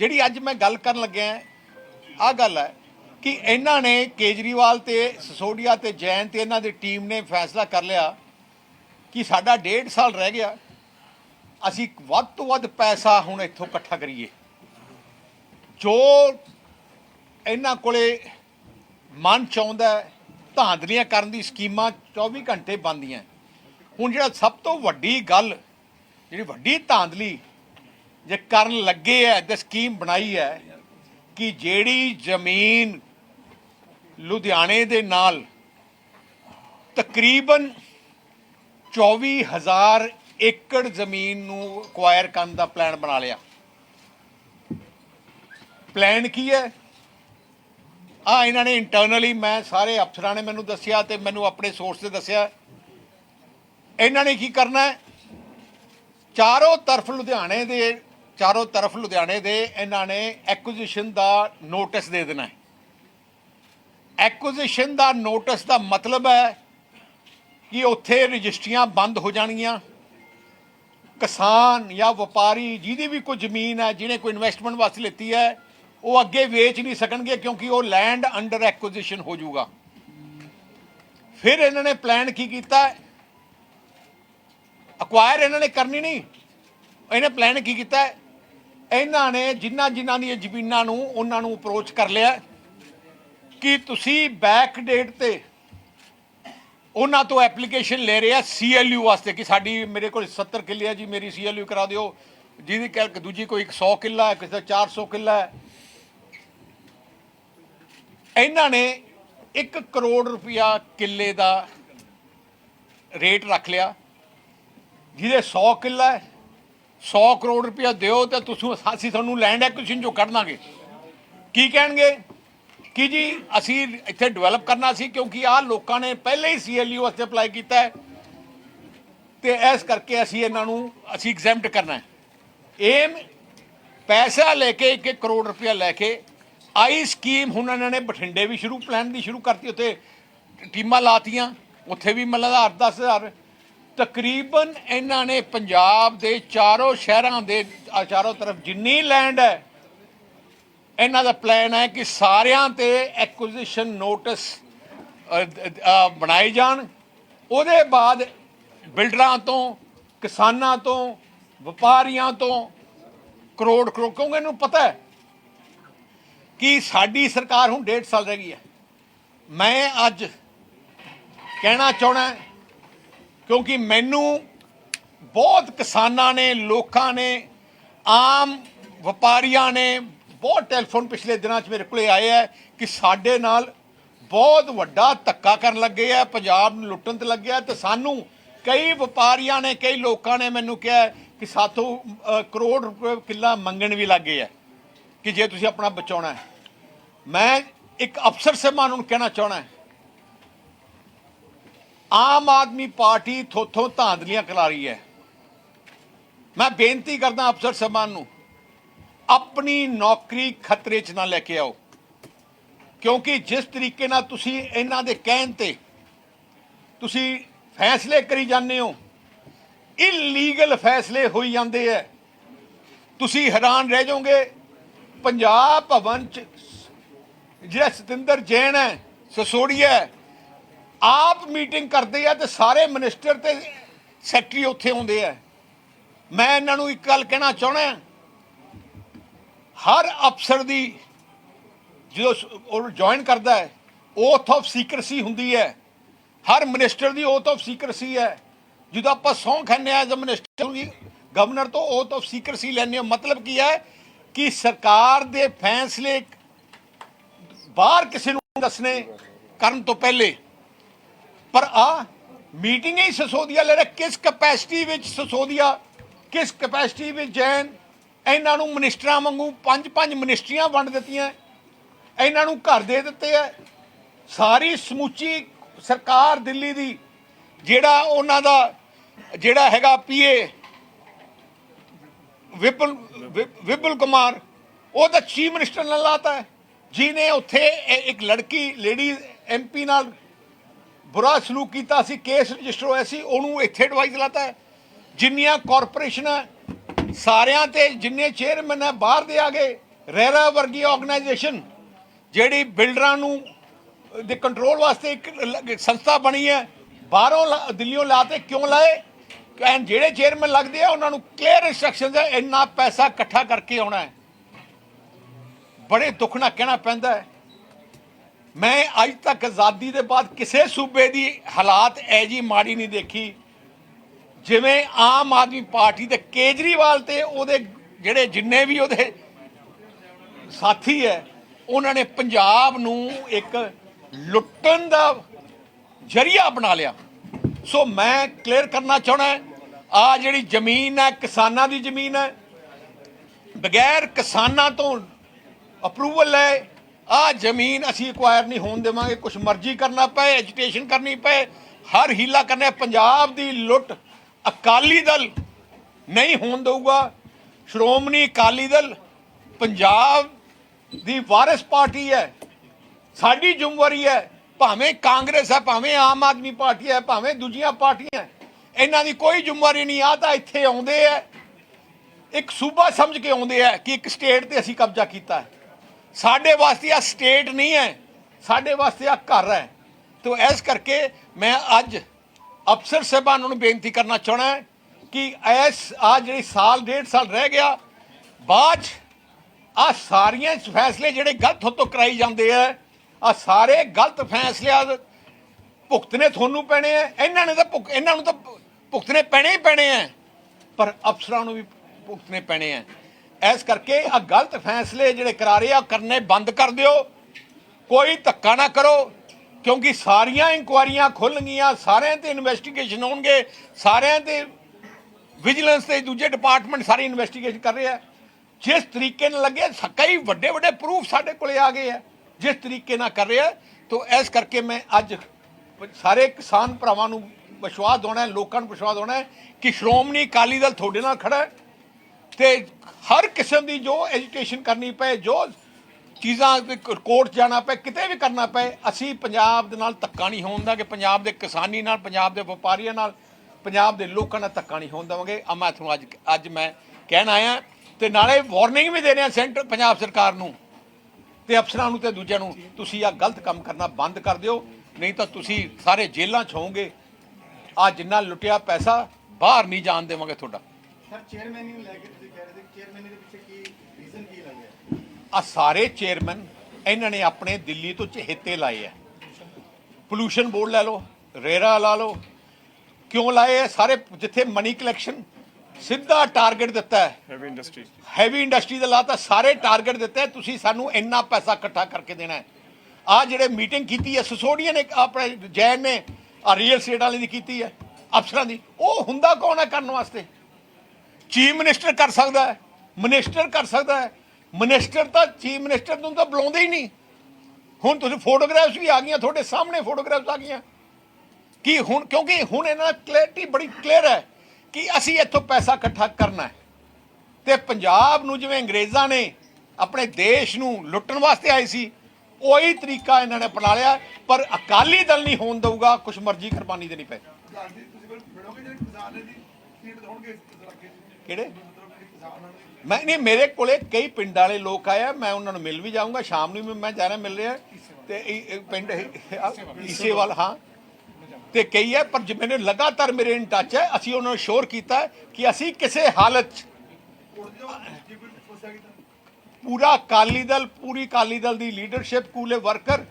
ਜਿਹੜੀ ਅੱਜ ਮੈਂ ਗੱਲ ਕਰਨ ਲੱਗਿਆ ਆ ਗੱਲ ਹੈ ਕਿ ਇਹਨਾਂ ਨੇ ਕੇਜਰੀਵਾਲ ਤੇ ਸਸੋਡੀਆ ਤੇ ਜੈਨ ਤੇ ਇਹਨਾਂ ਦੀ ਟੀਮ ਨੇ ਫੈਸਲਾ ਕਰ ਲਿਆ ਕਿ ਸਾਡਾ ਡੇਢ ਸਾਲ ਰਹਿ ਗਿਆ, ਅਸੀਂ ਵੱਧ ਤੋਂ ਵੱਧ ਪੈਸਾ ਹੁਣ ਇੱਥੋਂ ਇਕੱਠਾ ਕਰੀਏ। ਜੋ ਇਹਨਾਂ ਕੋਲੇ ਮਨ ਚਾਹੁੰਦਾ ਧਾਂਦਲੀਆਂ ਕਰਨ ਦੀ ਸਕੀਮਾਂ 24 ਘੰਟੇ ਬੰਦੀਆਂ ਹੁਣ ਜਿਹੜਾ ਸਭ ਤੋਂ ਵੱਡੀ ਗੱਲ, ਜਿਹੜੀ ਵੱਡੀ ਧਾਂਦਲੀ ਜੇ ਕਰਨ ਲੱਗੇ ਹੈ ਤੇ ਸਕੀਮ ਬਣਾਈ ਹੈ ਕਿ ਜਿਹੜੀ ਜ਼ਮੀਨ ਲੁਧਿਆਣੇ ਦੇ ਨਾਲ ਤਕਰੀਬਨ 24000 ਏਕੜ ਜ਼ਮੀਨ ਨੂੰ ਅਕਵਾਇਰ ਕਰਨ ਦਾ ਪਲਾਨ ਬਣਾ ਲਿਆ। ਪਲਾਨ ਕੀ ਹੈ ਆ ਇਹਨਾਂ ਨੇ ਇੰਟਰਨਲੀ ਮੈਂ ਸਾਰੇ ਅਫਸਰਾਂ ਨੇ ਮੈਨੂੰ ਦੱਸਿਆ ਤੇ ਮੈਨੂੰ ਆਪਣੇ ਸੋਰਸ ਤੇ ਦੱਸਿਆ। ਇਹਨਾਂ ਨੇ ਕੀ ਕਰਨਾ ਹੈ ਚਾਰੋਂ ਤਰਫ ਲੁਧਿਆਣੇ ਦੇ ਚਾਰੋਂ ਤਰਫ ਲੁਧਿਆਣੇ ਦੇ, ਇਹਨਾਂ ਨੇ ਐਕੁਜੀਸ਼ਨ ਦਾ ਨੋਟਿਸ ਦੇ ਦੇਣਾ ਹੈ। ਐਕੁਜੀਸ਼ਨ ਦਾ ਨੋਟਿਸ ਦਾ ਮਤਲਬ ਹੈ ਕਿ ਉੱਥੇ ਰਜਿਸਟਰੀਆਂ ਬੰਦ ਹੋ ਜਾਣਗੀਆਂ। ਕਿਸਾਨ ਜਾਂ ਵਪਾਰੀ ਜਿਹਦੀ ਵੀ ਕੋਈ ਜ਼ਮੀਨ ਹੈ, ਜਿਹਨੇ ਕੋਈ ਇਨਵੈਸਟਮੈਂਟ ਵਾਸਤੇ ਲਿੱਤੀ ਹੈ, ਉਹ ਅੱਗੇ ਵੇਚ ਨਹੀਂ ਸਕਣਗੇ ਕਿਉਂਕਿ ਉਹ ਲੈਂਡ ਅੰਡਰ ਐਕੁਜੀਸ਼ਨ ਹੋ ਜਾਊਗਾ। ਫਿਰ ਇਹਨਾਂ ਨੇ ਪਲਾਨ ਕੀ ਕੀਤਾ? ਅਕਵਾਇਰ ਇਹਨਾਂ ਨੇ ਕਰਨੀ ਨਹੀਂ। ਇਹਨੇ ਪਲਾਨ ਕੀ ਕੀਤਾ? ਇਹਨਾਂ ਨੇ ਜਿਨ੍ਹਾਂ ਜਿਨ੍ਹਾਂ ਦੀਆਂ ਜ਼ਮੀਨਾਂ ਨੂੰ ਉਹਨਾਂ ਨੂੰ ਅਪਰੋਚ ਕਰ ਲਿਆ ਕਿ ਤੁਸੀਂ ਬੈਕ ਡੇਟ ਤੇ ਉਹਨਾਂ ਤੋਂ ਐਪਲੀਕੇਸ਼ਨ ਲੈ ਰਹੇ ਰਿਹਾ ਸੀਐਲਯੂ ਵਾਸਤੇ ਕਿ ਸਾਡੀ ਮੇਰੇ ਕੋਲ 70 ਕਿੱਲੇ ਆ ਜੀ, ਮੇਰੀ ਸੀਐਲਯੂ ਕਰਾ ਦਿਓ। ਜਿਹਦੀ ਕਹਿ ਦੂਜੀ ਕੋਈ 100 ਕਿੱਲਾ ਹੈ, ਕਿਸੇ ਦਾ 400 ਕਿੱਲਾ ਹੈ। ਇਹਨਾਂ ਨੇ 1 ਕਰੋੜ ਰੁਪਇਆ ਕਿੱਲੇ ਦਾ ਰੇਟ ਰੱਖ ਲਿਆ, ਜਿਹਦੇ 100 ਕਿੱਲਾ ਹੈ 100 ਕਰੋੜ ਰੁਪਇਆ ਦਿਓ ਤੇ ਤੁਸੀਂ ਅਸੀਂ ਤੁਹਾਨੂੰ ਲੈਂਡ ਐਕੁਜੀਸ਼ਨ ਜੋ ਕੱਢ ਦਾਂਗੇ। ਕੀ ਕਹਿਣਗੇ? ਕਿ ਜੀ, ਅਸੀਂ ਇੱਥੇ ਡਿਵੈਲਪ ਕਰਨਾ ਸੀ ਕਿਉਂਕਿ ਆਹ ਲੋਕਾਂ ਨੇ ਪਹਿਲੇ ਹੀ ਸੀਐਲਯੂ ਵਾਸਤੇ ਅਪਲਾਈ ਕੀਤਾ ਹੈ। ਤੇ ਇਸ ਕਰਕੇ ਅਸੀਂ ਇਹਨਾਂ ਨੂੰ, ਅਸੀਂ ਐਗਜ਼ੈਂਪਟ ਕਰਨਾ ਹੈ। ਏਮ ਪੈਸਾ ਲੈ ਕੇ 1 ਕਰੋੜ ਰੁਪਇਆ ਲੈ ਕੇ ਆਈ ਸਕੀਮ ਹੁਣ ਇਹਨਾਂ ਨੇ ਬਠਿੰਡੇ ਵੀ ਸ਼ੁਰੂ ਪਲਾਨ ਦੀ ਸ਼ੁਰੂ ਕਰਤੀ, ਉੱਥੇ ਟੀਮਾਂ ਲਾਤੀਆਂ। ਉੱਥੇ ਵੀ ਮਤਲਬ 8 ਹਜ਼ਾਰ ਤਕਰੀਬਨ ਇਹਨਾਂ ਨੇ ਪੰਜਾਬ ਦੇ ਚਾਰੋਂ ਸ਼ਹਿਰਾਂ ਦੇ ਚਾਰੋਂ ਤਰਫ ਜਿੰਨੀ ਲੈਂਡ ਹੈ, ਇਹਨਾਂ ਦਾ ਪਲਾਨ ਹੈ ਕਿ ਸਾਰਿਆਂ ਤੇ ਐਕੁਜੀਸ਼ਨ ਨੋਟਿਸ ਬਣਾਏ ਜਾਣ। ਉਹਦੇ ਬਾਅਦ ਬਿਲਡਰਾਂ ਤੋਂ, ਕਿਸਾਨਾਂ ਤੋਂ, ਵਪਾਰੀਆਂ ਤੋਂ ਕਰੋੜ ਕਰੋੜ, ਕਿਉਂਕਿ ਇਹਨੂੰ ਪਤਾ ਹੈ ਕਿ ਸਾਡੀ ਸਰਕਾਰ ਹੁਣ ਡੇਢ ਸਾਲ ਰਹਿ ਗਈ ਹੈ। ਮੈਂ ਅੱਜ ਕਹਿਣਾ ਚਾਹਣਾ ਕਿਉਂਕਿ ਮੈਨੂੰ ਬਹੁਤ ਕਿਸਾਨਾਂ ਨੇ, ਲੋਕਾਂ ਨੇ, ਆਮ ਵਪਾਰੀਆਂ ਨੇ ਬਹੁਤ ਟੈਲੀਫੋਨ ਪਿਛਲੇ ਦਿਨਾਂ 'ਚ ਮੇਰੇ ਕੋਲੇ ਆਏ ਹੈ ਕਿ ਸਾਡੇ ਨਾਲ ਬਹੁਤ ਵੱਡਾ ਧੱਕਾ ਕਰਨ ਲੱਗੇ ਆ, ਪੰਜਾਬ ਨੂੰ ਲੁੱਟਣ ਤੇ ਲੱਗਿਆ ਤੇ ਸਾਨੂੰ ਕਈ ਵਪਾਰੀਆਂ ਨੇ, ਕਈ ਲੋਕਾਂ ਨੇ ਮੈਨੂੰ ਕਿਹਾ ਕਿ ਸਾਥੋਂ ਕਰੋੜ ਰੁਪਏ ਕਿੱਲਾ ਮੰਗਣ ਵੀ ਲੱਗੇ ਆ ਕਿ ਜੇ ਤੁਸੀਂ ਆਪਣਾ ਬਚਾਉਣਾ ਹੈ। ਮੈਂ ਇੱਕ ਅਫਸਰ ਸਹਿਬਾਨ ਨੂੰ ਕਹਿਣਾ ਚਾਹਣਾ ਆਮ ਆਦਮੀ ਪਾਰਟੀ ਥੋਥੋਂ ਧਾਂਦਲੀਆਂ ਕਰਾ ਰਹੀ ਹੈ। ਮੈਂ ਬੇਨਤੀ ਕਰਦਾ ਅਫਸਰ ਸਹਿਬਾਨ ਨੂੰ ਆਪਣੀ ਨੌਕਰੀ ਖਤਰੇ 'ਚ ਨਾ ਲੈ ਕੇ ਆਓ। ਕਿਉਂਕਿ ਜਿਸ ਤਰੀਕੇ ਨਾਲ ਤੁਸੀਂ ਇਹਨਾਂ ਦੇ ਕਹਿਣ ਤੇ ਤੁਸੀਂ ਫੈਸਲੇ ਕਰੀ ਜਾਂਦੇ ਹੋ ਇਲੀਗਲ ਫੈਸਲੇ ਹੋਈ ਜਾਂਦੇ ਐ ਤੁਸੀਂ ਹੈਰਾਨ ਰਹਿ ਜਾਓਗੇ ਪੰਜਾਬ ਭਵਨ 'ਚ ਜਿਹੜਾ ਸਤਿੰਦਰ ਜੈਨ ਹੈ ਸਸੋੜੀਆ ਹੈ, ਆਪ ਮੀਟਿੰਗ ਕਰਦੇ ਆ ਤੇ ਸਾਰੇ ਮਿਨਿਸਟਰ ਤੇ ਸੈਕਟਰੀ ਉੱਥੇ ਹੁੰਦੇ ਆ। ਮੈਂ ਇਹਨਾਂ ਨੂੰ ਇੱਕ ਗੱਲ ਕਹਿਣਾ ਚਾਹਣਾ ਹਰ ਅਫਸਰ ਦੀ ਜਦੋਂ ਉਹ ਜੁਆਇਨ ਕਰਦਾ ਹੈ ਓਥ ਆਫ ਸੀਕ੍ਰੇਸੀ ਹੁੰਦੀ ਹੈ। ਹਰ ਮਿਨਿਸਟਰ ਦੀ ਓਥ ਆਫ ਸੀਕ੍ਰੇਸੀ ਹੈ। ਜਦੋਂ ਆਪਾਂ ਸਹੁੰ ਖਾਂਦੇ ਆ ਐਜ਼ ਅ ਮਿਨਿਸਟਰ ਗਵਰਨਰ ਤੋਂ ਓਥ ਆਫ ਸੀਕ੍ਰੇਸੀ ਲੈਣੇ ਹੋ, ਮਤਲਬ ਕੀ ਹੈ ਕਿ ਸਰਕਾਰ ਦੇ ਫੈਸਲੇ ਬਾਹਰ ਕਿਸੇ ਨੂੰ ਦੱਸਣੇ ਕਰਨ ਤੋਂ ਪਹਿਲੇ ਪਰ ਆ ਮੀਟਿੰਗ ਹੀ ਸਸੋਦੀਆ ਲੈ ਰਿਹਾ, ਕਿਸ ਕਪੈਸਿਟੀ ਵਿੱਚ ਸਸੋਦੀਆ, ਕਿਸ ਕਪੈਸਿਟੀ ਵਿੱਚ ਜੈਨ? ਇਹਨਾਂ ਨੂੰ ਮਿਨਿਸਟਰਾਂ ਵਾਂਗੂ ਪੰਜ ਪੰਜ ਮਿਨਿਸਟਰੀਆਂ ਵੰਡ ਦਿੱਤੀਆਂ, ਇਹਨਾਂ ਨੂੰ ਘਰ ਦੇ ਦਿੱਤੇ ਐ ਸਾਰੀ ਸਮੁੱਚੀ ਸਰਕਾਰ ਦਿੱਲੀ ਦੀ, ਜਿਹੜਾ ਉਹਨਾਂ ਦਾ, ਜਿਹੜਾ ਹੈਗਾ ਪੀਏ ਵਿਪਲ ਵਿ- ਵਿਪਲ ਕੁਮਾਰ, ਉਹ ਤਾਂ ਚੀਫ ਮਿਨਿਸਟਰ ਨਾਲ ਲਾਤਾ। ਹੈ ਜਿਹਨੇ ਉੱਥੇ ਇੱਕ ਲੜਕੀ ਲੇਡੀ ਐਮਪੀ ਨਾਲ ਬੁਰਾ ਸਲੂਕ ਕੀਤਾ ਸੀ, ਕੇਸ ਰਜਿਸਟਰ ਹੋਇਆ ਸੀ, ਉਹਨੂੰ ਇੱਥੇ ਐਡਵਾਈਸ ਲਾਤਾ ਜਿੰਨੀਆਂ ਕਾਰਪੋਰੇਸ਼ਨਾਂ ਸਾਰਿਆਂ ਤੇ ਜਿੰਨੇ ਚੇਅਰਮੈਨ ਹੈ, ਬਾਹਰ ਦੇ ਆ ਗਏ। ਰਹਿਰਾ ਵਰਗੀ ਆਰਗੇਨਾਈਜੇਸ਼ਨ ਜਿਹੜੀ ਬਿਲਡਰਾਂ ਨੂੰ ਦੇ ਕੰਟਰੋਲ ਵਾਸਤੇ ਇੱਕ ਸੰਸਥਾ ਬਣੀ ਹੈ, ਬਾਹਰੋਂ ਲਾ- ਦਿੱਲੀੋਂ ਲਾਤੇ ਕਿਉਂ ਲਾਏ? ਐਨ ਜਿਹੜੇ ਚੇਅਰਮੈਨ ਲੱਗਦੇ ਆ, ਉਹਨਾਂ ਨੂੰ ਕਲੀਅਰ ਇਨਸਟਰਕਸ਼ਨਸ ਹੈ, ਇੰਨਾ ਪੈਸਾ ਇਕੱਠਾ ਕਰਕੇ ਆਉਣਾ ਹੈ। ਬੜੇ ਦੁੱਖ ਨਾਲ ਕਹਿਣਾ ਪੈਂਦਾ ਹੈ। ਮੈਂ ਅੱਜ ਤੱਕ ਆਜ਼ਾਦੀ ਦੇ ਬਾਅਦ ਕਿਸੇ ਸੂਬੇ ਦੀ ਹਾਲਾਤ ਐ ਜੀ ਮਾੜੀ ਨਹੀਂ ਦੇਖੀ। ਜਿਵੇਂ ਆਮ ਆਦਮੀ ਪਾਰਟੀ ਦੇ ਕੇਜਰੀਵਾਲ ਤੇ ਉਹਦੇ ਜਿਹੜੇ ਜਿੰਨੇ ਵੀ ਉਹਦੇ ਸਾਥੀ ਹੈ, ਉਹਨਾਂ ਨੇ ਪੰਜਾਬ ਨੂੰ ਇੱਕ ਲੁੱਟਣ ਦਾ ਜਰੀਆ ਬਣਾ ਲਿਆ। ਸੋ ਮੈਂ ਕਲੀਅਰ ਕਰਨਾ ਚਾਹਣਾ ਆ ਜਿਹੜੀ ਜ਼ਮੀਨ ਹੈ, ਕਿਸਾਨਾਂ ਦੀ ਜ਼ਮੀਨ ਹੈ, ਬਗੈਰ ਕਿਸਾਨਾਂ ਤੋਂ ਅਪਰੂਵਲ ਹੈ ਆ ਜ਼ਮੀਨ ਅਸੀਂ ਐਕਵਾਇਰ ਨਹੀਂ ਹੋਣ ਦੇਵਾਂਗੇ ਕੁਝ ਮਰਜ਼ੀ ਕਰਨਾ ਪਏ ਐਜੀਟੇਸ਼ਨ ਕਰਨੀ ਪਏ, ਹਰ ਹੀਲਾ ਕਰਨਾ ਪੰਜਾਬ ਦੀ ਲੁੱਟ ਅਕਾਲੀ ਦਲ ਨਹੀਂ ਹੋਣ ਦੇਊਗਾ। ਸ਼੍ਰੋਮਣੀ ਅਕਾਲੀ ਦਲ ਪੰਜਾਬ ਦੀ ਵਾਰਿਸ ਪਾਰਟੀ ਹੈ, ਸਾਡੀ ਜ਼ਿੰਮੇਵਾਰੀ ਹੈ। ਭਾਵੇਂ ਕਾਂਗਰਸ ਹੈ, ਭਾਵੇਂ ਆਮ ਆਦਮੀ ਪਾਰਟੀ ਹੈ, ਭਾਵੇਂ ਦੂਜੀਆਂ ਪਾਰਟੀਆਂ ਇਹਨਾਂ ਦੀ ਕੋਈ ਜ਼ਿੰਮੇਵਾਰੀ ਨਹੀਂ। ਆ ਤਾਂ ਇੱਥੇ ਆਉਂਦੇ ਆ ਇੱਕ ਸੂਬਾ ਸਮਝ ਕੇ ਆਉਂਦੇ ਆ ਕਿ ਇੱਕ ਸਟੇਟ ਤੇ ਅਸੀਂ ਕਬਜ਼ਾ ਕੀਤਾ ਹੈ। ਸਾਡੇ ਵਾਸਤੇ ਆ ਸਟੇਟ ਨਹੀਂ ਹੈ, ਸਾਡੇ ਵਾਸਤੇ ਆ ਘਰ ਹੈ। ਤੋ ਇਸ ਕਰਕੇ ਮੈਂ ਅੱਜ ਅਫਸਰ ਸਾਹਿਬਾਨ ਨੂੰ ਬੇਨਤੀ ਕਰਨਾ ਚਾਹਣਾ ਕਿ ਇਸ ਆ ਜਿਹੜੀ ਸਾਲ, ਡੇਢ ਸਾਲ ਰਹਿ ਗਿਆ, ਬਾਅਦ ਆ ਸਾਰੀਆਂ ਫੈਸਲੇ ਜਿਹੜੇ ਗਲਤ ਹੋ ਕਰਾਈ ਜਾਂਦੇ ਆ ਆ ਸਾਰੇ ਗਲਤ ਫੈਸਲਿਆਂ ਦੇ ਭੁਗਤਨੇ ਤੁਹਾਨੂੰ ਪੈਣੇ ਆ, ਇਹਨਾਂ ਨੇ ਤਾਂ ਭੁਗ- ਇਹਨਾਂ ਨੂੰ ਤਾਂ ਭੁਗਤਨੇ ਪੈਣੇ ਹੀ ਪੈਣੇ ਆ, ਪਰ ਅਫਸਰਾਂ ਨੂੰ ਵੀ ਭੁਗਤਨੇ ਪੈਣੇ ਆ। ਇਸ ਕਰਕੇ ਆ ਗਲਤ ਫੈਸਲੇ ਜਿਹੜੇ ਕਰਾ ਰਹੇ ਆ ਕਰਨੇ ਬੰਦ ਕਰ ਦਿਓ। ਕੋਈ ਧੱਕਾ ਨਾ ਕਰੋ, ਕਿਉਂਕਿ ਸਾਰੀਆਂ ਇਨਕੁਆਰੀਆਂ ਖੁੱਲਣਗੀਆਂ ਸਾਰਿਆਂ ਤੇ ਇਨਵੈਸਟੀਗੇਸ਼ਨ ਹੋਣਗੇ, ਸਾਰਿਆਂ ਤੇ ਵਿਜੀਲੈਂਸ ਤੇ ਦੂਜੇ ਡਿਪਾਰਟਮੈਂਟ ਸਾਰੀ ਇਨਵੈਸਟੀਗੇਸ਼ਨ ਕਰ ਰਹੇ ਆ। ਜਿਸ ਤਰੀਕੇ ਨਾਲ ਲੱਗੇ, ਕਈ ਵੱਡੇ ਵੱਡੇ ਪ੍ਰੂਫ ਸਾਡੇ ਕੋਲੇ ਆ ਗਏ ਆ। ਜਿਸ ਤਰੀਕੇ ਨਾਲ ਕਰ ਰਿਹਾ ਆ, ਤੋਂ ਇਸ ਕਰਕੇ ਮੈਂ ਅੱਜ ਸਾਰੇ ਕਿਸਾਨ ਭਰਾਵਾਂ ਨੂੰ ਵਿਸ਼ਵਾਸ ਦਿਵਾਉਣਾ ਲੋਕਾਂ ਨੂੰ ਵਿਸ਼ਵਾਸ ਦਿਵਾਉਣਾ ਕਿ ਸ਼੍ਰੋਮਣੀ ਅਕਾਲੀ ਦਲ ਤੁਹਾਡੇ ਨਾਲ ਖੜਾ ਹੈ। ਤੇ ਹਰ ਕਿਸਮ ਦੀ ਜੋ ਐਜੂਕੇਸ਼ਨ ਕਰਨੀ ਪਏ, ਜੋ ਚੀਜ਼ਾਂ ਕੋਰਟ ਜਾਣਾ ਪਏ, ਕਿਤੇ ਵੀ ਕਰਨਾ ਪਏ, ਅਸੀਂ ਪੰਜਾਬ ਦੇ ਨਾਲ ਧੱਕਾ ਨਹੀਂ ਹੋਣ ਦਾ ਕਿ ਪੰਜਾਬ ਦੇ ਕਿਸਾਨੀ ਨਾਲ, ਪੰਜਾਬ ਦੇ ਵਪਾਰੀਆਂ ਨਾਲ, ਪੰਜਾਬ ਦੇ ਲੋਕਾਂ ਨਾਲ ਧੱਕਾ ਨਹੀਂ ਹੋਣ ਦੇਵਾਂਗੇ ਆ ਮੈਂ ਤੁਹਾਨੂੰ ਅੱਜ ਅੱਜ ਮੈਂ ਕਹਿਣ ਆਇਆ, ਤੇ ਨਾਲੇ ਵਾਰਨਿੰਗ ਵੀ ਦੇ ਰਿਹਾ ਸੈਂਟਰ, ਪੰਜਾਬ ਸਰਕਾਰ ਨੂੰ, ਤੇ ਅਫਸਰਾਂ ਨੂੰ ਤੇ ਦੂਜਿਆਂ ਨੂੰ, ਤੁਸੀਂ ਆ ਗਲਤ ਕੰਮ ਕਰਨਾ ਬੰਦ ਕਰ ਦਿਓ, ਨਹੀਂ ਤਾਂ ਤੁਸੀਂ ਸਾਰੇ ਜੇਲ੍ਹਾਂ 'ਚ ਹੋਵੋਗੇ। ਆ ਜਿੰਨਾ ਲੁੱਟਿਆ ਪੈਸਾ, ਬਾਹਰ ਨਹੀਂ ਜਾਣ ਦੇਵਾਂਗੇ ਤੁਹਾਡਾ। ਸਰ ਚੇਅਰਮੈਨ ਨੂੰ ਲੈ ਕੇ ਤੁਸੀਂ ਕਹਿ ਰਹੇ ਸੀ ਚੇਅਰਮੈਨ ਦੇ ਪਿੱਛੇ ਕੀ ਰੀਜ਼ਨ ਕੀ ਲੱਗਿਆ ਆ ਸਾਰੇ ਚੇਅਰਮੈਨ ਇਹਨਾਂ ਨੇ ਆਪਣੇ ਦਿੱਲੀ ਤੋਂ ਚਹੇਤੇ ਲਾਏ ਆ। ਪੋਲੂਸ਼ਨ ਬੋਰਡ ਲੈ ਲਓ ਰੇਰਾ ਲਾ ਲਓ। ਕਿਉਂ ਲਾਏ ਆ? ਸਾਰੇ ਜਿੱਥੇ ਮਨੀ ਕਲੈਕਸ਼ਨ ਸਿੱਧਾ ਟਾਰਗੇਟ ਦਿੱਤਾ ਹੈ। ਹੈਵੀ ਇੰਡਸਟਰੀ ਹੈਵੀ ਇੰਡਸਟਰੀ ਦਾ ਲਾਤਾ ਸਾਰੇ ਟਾਰਗੇਟ ਦਿੱਤੇ ਤੁਸੀਂ ਸਾਨੂੰ ਇੰਨਾ ਪੈਸਾ ਇਕੱਠਾ ਕਰਕੇ ਦੇਣਾ ਹੈ। ਆ ਜਿਹੜੇ ਮੀਟਿੰਗ ਕੀਤੀ ਹੈ ਸਸੋਡੀਆ ਨੇ ਆਪਣੇ ਜੈਨ ਨੇ ਆ ਰੀਅਲ ਸਟੇਟ ਵਾਲੇ ਦੀ ਕੀਤੀ ਹੈ ਅਫਸਰਾਂ ਦੀ ਉਹ ਹੁੰਦਾ ਕੌਣ ਹੈ ਕਰਨ ਵਾਸਤੇ? ਚੀਫ ਮਿਨਿਸਟਰ ਕਰ ਸਕਦਾ ਹੈ, ਮਿਨਿਸਟਰ ਕਰ ਸਕਦਾ ਹੈ। ਮਿਨਿਸਟਰ ਤਾਂ ਚੀਫ ਮਿਨਿਸਟਰ ਨੂੰ ਤਾਂ ਬੁਲਾਉਂਦੇ ਹੀ ਨਹੀਂ। ਹੁਣ ਤੁਸੀਂ ਫੋਟੋਗ੍ਰਾਫਸ ਵੀ ਆ ਗਈਆਂ, ਤੁਹਾਡੇ ਸਾਹਮਣੇ ਫੋਟੋਗ੍ਰਾਫਸ ਆ ਗਈਆਂ। ਕਿ ਹੁਣ, ਕਿਉਂਕਿ ਹੁਣ ਇਹਨਾਂ ਦਾ ਕਲੈਰਿਟੀ ਬੜੀ ਕਲੀਅਰ ਹੈ ਕਿ ਅਸੀਂ ਇੱਥੋਂ ਪੈਸਾ ਇਕੱਠਾ ਕਰਨਾ ਹੈ। ਤੇ ਪੰਜਾਬ ਨੂੰ ਜਿਵੇਂ ਅੰਗਰੇਜ਼ਾਂ ਨੇ ਆਪਣੇ ਦੇਸ਼ ਨੂੰ ਲੁੱਟਣ ਵਾਸਤੇ ਆਏ ਸੀ, ਉਹੀ ਤਰੀਕਾ ਇਹਨਾਂ ਨੇ ਅਪਣਾ ਲਿਆ, ਪਰ ਅਕਾਲੀ ਦਲ ਨਹੀਂ ਹੋਣ ਦਊਗਾ, ਕੁਛ ਮਰਜ਼ੀ ਕੁਰਬਾਨੀ ਦੇਣੀ ਪਏ। ਕਿਹੜੇ? ਮੈਂ ਨਹੀਂ, ਮੇਰੇ ਕੋਲੇ ਕਈ ਪਿੰਡ ਵਾਲੇ ਲੋਕ ਆਏ ਮੈਂ ਉਹਨਾਂ ਨੂੰ ਮਿਲ ਵੀ ਜਾਊਂਗਾ, ਸ਼ਾਮ ਨੂੰ ਵੀ ਮੈਂ ਜਾ ਰਿਹਾ, ਮਿਲ ਰਿਹਾ। ਤੇ ਇਹ- ਇਹ ਪਿੰਡ ਈਸੇਵਾਲ, ਹਾਂ। ਤੇ ਕਈ ਹੈ ਪਰ ਜਿਵੇਂ ਲਗਾਤਾਰ ਮੇਰੇ ਇਨ ਟੱਚ ਹੈ, ਅਸੀਂ ਉਹਨਾਂ ਨੂੰ ਸ਼ੋਰ ਕੀਤਾ ਕਿ ਅਸੀਂ ਕਿਸੇ ਹਾਲਤ 'ਚ ਪੂਰਾ ਅਕਾਲੀ ਦਲ, ਪੂਰੀ ਅਕਾਲੀ ਦਲ ਦੀ ਲੀਡਰਸ਼ਿਪ ਕੂਲੇ ਵਰਕਰ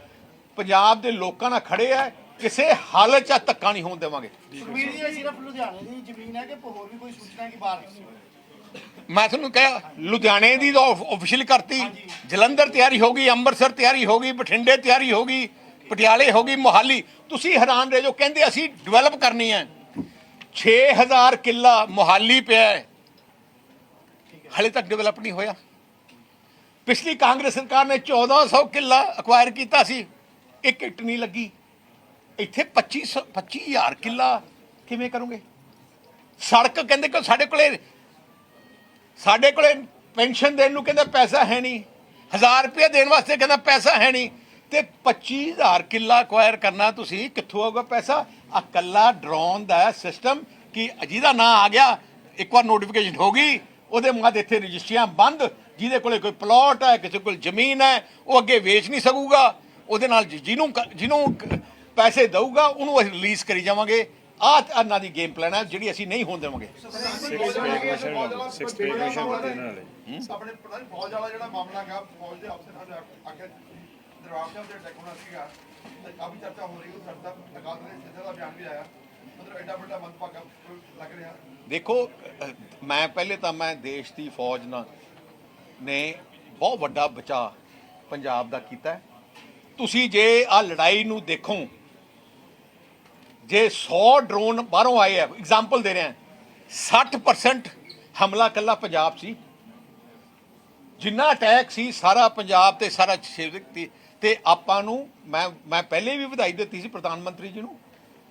ਪੰਜਾਬ ਦੇ ਲੋਕਾਂ ਨਾਲ ਖੜੇ ਹੈ। ਕਿਸੇ ਹਾਲਤ 'ਚ ਧੱਕਾ ਨਹੀਂ ਹੋਣ ਦੇਵਾਂਗੇ। ਸੁਖਬੀਰ ਜੀ ਇਹ ਸਿਰਫ ਲੁਧਿਆਣੇ ਦੀ ਜ਼ਮੀਨ ਹੈ ਕਿ ਹੋਰ ਵੀ ਕੋਈ ਸੂਚਨਾ ਹੈ ਕਿ ਬਾਹਰ ਮੈਂ ਤੁਹਾਨੂੰ ਕਿਹਾ ਲੁਧਿਆਣੇ ਦੀ ਤਾਂ ਆਫੀਸ਼ੀਅਲ ਕਰਤੀ। ਜਲੰਧਰ ਤਿਆਰੀ ਹੋ ਗਈ ਅੰਮ੍ਰਿਤਸਰ ਤਿਆਰੀ ਹੋ ਗਈ ਬਠਿੰਡੇ ਤਿਆਰੀ ਹੋ ਗਈ ਪਟਿਆਲੇ ਹੋ ਗਈ ਮੋਹਾਲੀ। ਤੁਸੀਂ ਹੈਰਾਨ ਰਹਿ ਜੋ ਕਹਿੰਦੇ ਅਸੀਂ ਡਿਵੈਲਪ ਕਰਨੀ ਹੈ। 6000 ਕਿੱਲਾ ਮੋਹਾਲੀ ਪਿਆ ਹੈ। ਹਲੇ ਤੱਕ ਡਿਵੈਲਪ ਨਹੀਂ ਹੋਇਆ। ਪਿਛਲੀ ਕਾਂਗਰਸ ਸਰਕਾਰ ਨੇ 1400 ਕਿੱਲਾ ਅਕਵਾਇਰ ਕੀਤਾ ਸੀ। ਇੱਕ ਇੱਟ ਨਹੀਂ ਲੱਗੀ। ਇੱਥੇ 2500 25000 ਕਿੱਲਾ ਕਿਵੇਂ ਕਰੋਗੇ? ਸੜਕ ਕਹਿੰਦੇ ਕਿ ਸਾਡੇ ਕੋਲੇ ਸਾਡੇ ਕੋਲੇ ਪੈਨਸ਼ਨ ਦੇਣ ਨੂੰ ਕਹਿੰਦਾ ਪੈਸਾ ਹੈ ਨਹੀਂ। 1000 ਰੁਪਏ ਦੇਣ ਵਾਸਤੇ ਕਹਿੰਦਾ ਪੈਸਾ ਹੈ ਨਹੀਂ। ਤੇ 25000 ਕਿੱਲਾ ਅਕਵਾਇਰ ਕਰਨਾ ਤੁਸੀਂ, ਕਿੱਥੋਂ ਆਊਗਾ ਪੈਸਾ? ਆ ਕੱਲਾ ਡਰੋਨ ਦਾ ਸਿਸਟਮ ਕਿ ਜਿਹਦਾ ਨਾਂ ਆ ਗਿਆ, ਇੱਕ ਵਾਰ ਨੋਟੀਫਿਕੇਸ਼ਨ ਹੋ ਗਈ, ਉਹਦੇ ਬਾਅਦ ਇੱਥੇ ਰਜਿਸਟਰੀਆਂ ਬੰਦ, ਜਿਹਦੇ ਕੋਲੇ ਕੋਈ ਪਲਾਟ ਹੈ, ਕਿਸੇ ਕੋਲ ਜ਼ਮੀਨ ਹੈ, ਉਹ ਅੱਗੇ ਵੇਚ ਨਹੀਂ ਸਕੂਗਾ। ਉਹਦੇ ਨਾਲ ਜਿਹਨੂੰ ਕ- ਜਿਹਨੂੰ ਪੈਸੇ ਦਊਗਾ ਉਹਨੂੰ ਅਸੀਂ ਰਿਲੀਜ਼ ਕਰੀ ਜਾਵਾਂਗੇ। ਆਹ ਇਹਨਾਂ ਦੀ ਗੇਮ ਪਲਾਨ ਹੈ ਜਿਹੜੀ ਅਸੀਂ ਨਹੀਂ ਹੋਣ ਦੇਵਾਂਗੇ। ਸਿਕਸ ਪੇ ਕਮਿਸ਼ਨ ਦਿੱਤੇ ਇਹਨਾਂ ਨੇ ਆਪਣੇ ਪ੍ਰਧਾਨ ਫੌਜ ਵਾਲਾ ਜਿਹੜਾ ਮਾਮਲਾ ਹੈਗਾ ਫੌਜ ਦੇ ਅਫਸਰਾਂ ਨੇ ਆਖਿਆ ਦਰਬਾਰ ਸਾਹਿਬ ਦੇ ਅਟੈਕ ਹੋਣਾ ਸੀਗਾ ਤੇ ਕਾਫੀ ਚਰਚਾ ਹੋ ਰਹੀ ਹੈ ਸਰਦਾ ਅਕਾਲ ਦੇ ਸਿੱਧਾ ਦਾ ਬਿਆਨ ਵੀ ਆਇਆ। ਮਤਲਬ ਐਡਾ ਵੱਡਾ ਮੰਦਭਾਗਾ ਲੱਗ ਰਿਹਾ। ਦੇਖੋ ਮੈਂ ਪਹਿਲੇ ਤਾਂ ਮੈਂ ਦੇਸ਼ ਦੀ ਫੌਜ ਨਾਲ ਨੇ ਬਹੁਤ ਵੱਡਾ ਬਚਾਅ ਪੰਜਾਬ ਦਾ ਕੀਤਾ। ਤੁਸੀਂ ਜੇ ਆ ਲੜਾਈ ਨੂੰ ਦੇਖੋ ਜੇ 100 ਡਰੋਨ ਬਾਹਰੋਂ ਆਏ ਆ ਐਗਜ਼ਾਮਪਲ ਦੇ ਰਿਹਾ 60% ਹਮਲਾ ਕੱਲਾ ਪੰਜਾਬ ਸੀ। ਜਿੰਨਾ ਅਟੈਕ ਸੀ ਸਾਰਾ ਪੰਜਾਬ ਤੇ ਸਾਰਾ ਸ਼ਿਵਕ ਤੇ ਆਪਾਂ ਨੂੰ ਮੈਂ ਮੈਂ ਪਹਿਲੇ ਵੀ ਵਧਾਈ ਦਿੱਤੀ ਸੀ ਪ੍ਰਧਾਨ ਮੰਤਰੀ ਜੀ ਨੂੰ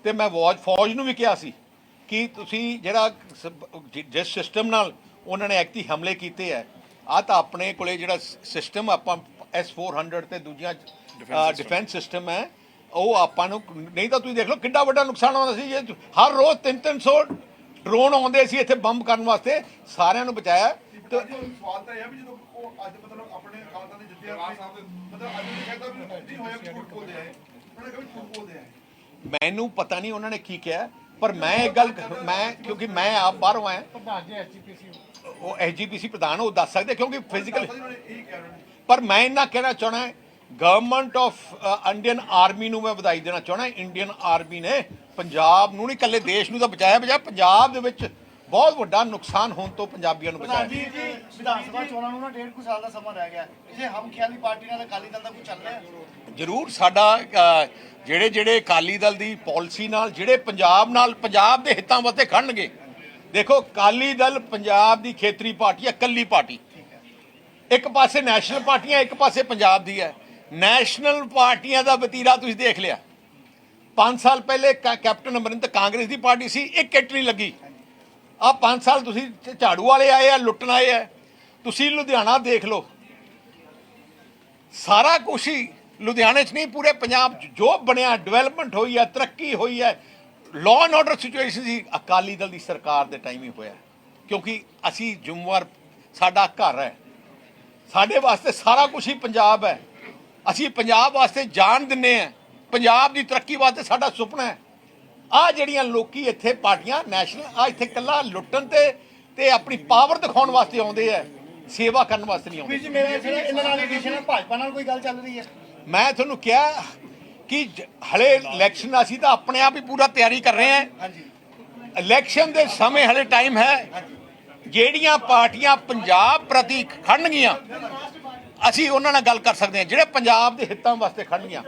ਤੇ ਮੈਂ ਫੌਜ ਫੌਜ ਨੂੰ ਵੀ ਕਿਹਾ ਸੀ ਕਿ ਤੁਸੀਂ ਜਿਹੜਾ ਜਿਸ ਸਿਸਟਮ ਨਾਲ ਉਹਨਾਂ ਨੇ ਐਕਟੀ ਹਮਲੇ ਕੀਤੇ ਆ ਆ ਤਾਂ ਆਪਣੇ ਕੋਲੇ ਜਿਹੜਾ ਸਿਸਟਮ ਆਪਾਂ S400 ਤੇ ਦੂਜੀਆਂ ਡਿਫੈਂਸ ਸਿਸਟਮ ਹੈ ਉਹ ਆਪਾਂ ਨੂੰ ਨਹੀਂ ਤਾਂ ਤੁਸੀਂ ਦੇਖ ਲਓ ਕਿੰਨਾ ਵੱਡਾ ਨੁਕਸਾਨ ਆਉਂਦਾ ਸੀ ਜੇ ਹਰ ਰੋਜ਼ 3-300 ਡਰੋਨ ਆਉਂਦੇ ਸੀ ਇੱਥੇ ਬੰਬ ਕਰਨ ਵਾਸਤੇ ਸਾਰਿਆਂ ਨੂੰ ਬਚਾਇਆ। ਤੇ ਤੇ ਸਵਾਲ ਤਾਂ ਇਹ ਹੈ ਵੀ ਜਦੋਂ ਉਹ ਅੱਜ ਮਤਲਬ ਆਪਣੇ ਅਕਾਲ ਦੇ ਜਿੱਤੇ ਮਤਲਬ ਅੱਜ ਉਹ ਕਹਿੰਦਾ ਵੀ ਨਹੀਂ ਹੋਇਆ ਵੀ ਝੂਠ ਬੋਲਦੇ ਆਏ ਉਹਨਾਂ ਨੇ ਕਿਹਾ ਵੀ ਝੂਠ ਬੋਲਦੇ ਆਏ ਮੈਨੂੰ ਪਤਾ ਨਹੀਂ ਉਹਨਾਂ ਨੇ ਕੀ ਕਿਹਾ ਪਰ ਮੈਂ ਇੱਕ ਗੱਲ ਮੈਂ ਕਿਉਂਕਿ ਮੈਂ ਆਪ ਬਾਹਰੋਂ ਆਇਆ। ਉਹ ਐਸਜੀਪੀਸੀ ਪ੍ਰਧਾਨ ਉਹ ਦੱਸ ਸਕਦੇ ਕਿਉਂਕਿ ਫਿਜ਼ੀਕਲ ਉਹਨਾਂ ਨੇ ਇਹੀ ਕਿਹਾ ਉਹਨਾਂ ਨੇ। ਪਰ ਮੈਂ ਇਹਨਾਂ ਕਹਿਣਾ ਚਾਹਣਾ ਹੈ ਗਵਰਨਮੈਂਟ ਆਫ ਇੰਡੀਅਨ ਆਰਮੀ ਨੂੰ ਮੈਂ ਵਧਾਈ ਦੇਣਾ ਚਾਹਣਾ ਇੰਡੀਅਨ ਆਰਮੀ ਨੇ ਪੰਜਾਬ ਨੂੰ ਨਹੀਂ ਇਕੱਲੇ ਦੇਸ਼ ਨੂੰ ਤਾਂ ਬਚਾਇਆ ਬਚਾਇਆ। ਪੰਜਾਬ ਦੇ ਵਿੱਚ ਬਹੁਤ ਵੱਡਾ ਨੁਕਸਾਨ ਹੋਣ ਤੋਂ ਪੰਜਾਬੀਆਂ ਨੂੰ ਬਚਾਇਆ। ਜੀ ਜੀ ਵਿਧਾਨ ਸਭਾ ਚੋਣਾਂ ਨੂੰ ਨਾ ਡੇਢ ਕੁ ਸਾਲ ਦਾ ਸਮਾਂ ਰਹਿ ਗਿਆ। ਕਿਸੇ ਹਮ ਖਿਆਲੀ ਪਾਰਟੀ ਨਾਲ ਅਕਾਲੀ ਦਲ ਦਾ ਕੁਝ ਚੱਲ ਰਿਹਾ? ਜ਼ਰੂਰ ਸਾਡਾ ਜਿਹੜੇ ਜਿਹੜੇ ਅਕਾਲੀ ਦਲ ਦੀ ਪਾਲਿਸੀ ਨਾਲ ਜਿਹੜੇ ਪੰਜਾਬ ਨਾਲ ਪੰਜਾਬ ਦੇ ਹਿੱਤਾਂ ਵਾਸਤੇ ਖੜਨਗੇ। ਦੇਖੋ ਅਕਾਲੀ ਦਲ ਪੰਜਾਬ ਦੀ ਖੇਤਰੀ ਪਾਰਟੀ ਹੈ ਇਕੱਲੀ ਪਾਰਟੀ। ਇੱਕ ਪਾਸੇ ਨੈਸ਼ਨਲ ਪਾਰਟੀਆਂ ਇੱਕ ਪਾਸੇ ਪੰਜਾਬ ਦੀ ਹੈ। ਨੈਸ਼ਨਲ ਪਾਰਟੀਆਂ ਦਾ ਵਤੀਰਾ ਤੁਸੀਂ ਦੇਖ ਲਿਆ। 5 ਸਾਲ ਪਹਿਲੇ ਕੈ- ਕੈਪਟਨ ਅਮਰਿੰਦਰ, ਕਾਂਗਰਸ ਦੀ ਪਾਰਟੀ ਸੀ, ਇੱਕ ਇੱਟ ਨਹੀਂ ਲੱਗੀ। ਆ 5 ਸਾਲ ਤੁਸੀਂ ਝਾੜੂ ਵਾਲੇ ਆਏ ਆ, ਲੁੱਟਣ ਆਏ ਆ। ਤੁਸੀਂ ਲੁਧਿਆਣਾ ਦੇਖ ਲਓ। ਸਾਰਾ ਕੁਛ ਹੀ ਲੁਧਿਆਣੇ 'ਚ ਨਹੀਂ, ਪੂਰੇ ਪੰਜਾਬ 'ਚ ਜੋ ਬਣਿਆ, ਡਿਵੈਲਪਮੈਂਟ ਹੋਈ ਹੈ ਤਰੱਕੀ ਹੋਈ ਹੈ ਲਾਅ ਐਂਡ ਆਰਡਰ ਸਿਚੁਏਸ਼ਨ ਸੀ, ਅਕਾਲੀ ਦਲ ਦੀ ਸਰਕਾਰ ਦੇ ਟਾਈਮ ਹੀ ਹੋਇਆ। ਕਿਉਂਕਿ ਅਸੀਂ ਜ਼ਿੰਮੇਵਾਰ ਸਾਡਾ ਘਰ ਹੈ। ਸਾਡੇ ਵਾਸਤੇ ਸਾਰਾ ਕੁਝ ਹੀ ਪੰਜਾਬ ਹੈ। ਅਸੀਂ ਪੰਜਾਬ ਵਾਸਤੇ ਜਾਨ ਦਿੰਨੇ ਆ। ਪੰਜਾਬ ਦੀ ਤਰੱਕੀ ਵਾਸਤੇ ਸਾਡਾ ਸੁਪਨਾ ਹੈ। ਆ ਜਿਹੜੀਆਂ ਲੋਕੀ ਇੱਥੇ ਪਾਰਟੀਆਂ ਨੈਸ਼ਨਲ ਆ ਇੱਥੇ ਕੱਲਾ ਲੁੱਟਣ ਤੇ ਤੇ ਆਪਣੀ ਪਾਵਰ ਦਿਖਾਉਣ ਵਾਸਤੇ ਆਉਂਦੇ ਆ ਸੇਵਾ ਕਰਨ ਵਾਸਤੇ ਨਹੀਂ ਆਉਂਦੇ। ਜੀ ਮੇਰਾ ਜਿਹੜਾ ਇਹਨਾਂ ਨਾਲ ਐਡੀਸ਼ਨ ਹੈ ਭਾਜਪਾ ਨਾਲ ਕੋਈ ਗੱਲ ਚੱਲ ਰਹੀ ਹੈ? ਮੈਂ ਤੁਹਾਨੂੰ ਕਿਹਾ ਕਿ ਹਲੇ ਇਲੈਕਸ਼ਨ ਅਸੀਂ ਤਾਂ ਆਪਣੇ ਆਪ ਹੀ ਪੂਰਾ ਤਿਆਰੀ ਕਰ ਰਹੇ ਹਾਂ। ਹਾਂਜੀ। ਇਲੈਕਸ਼ਨ ਦੇ ਸਮੇਂ ਹਲੇ ਟਾਈਮ ਹੈ। ਜਿਹੜੀਆਂ ਪਾਰਟੀਆਂ ਪੰਜਾਬ ਪ੍ਰਤੀ ਖੜਨਗੀਆਂ ਅਸੀਂ ਉਹਨਾਂ ਨਾਲ ਗੱਲ ਕਰ ਸਕਦੇ ਹਾਂ ਜਿਹੜੇ ਪੰਜਾਬ ਦੇ ਹਿੱਤਾਂ ਵਾਸਤੇ ਖੜਨਗੀਆਂ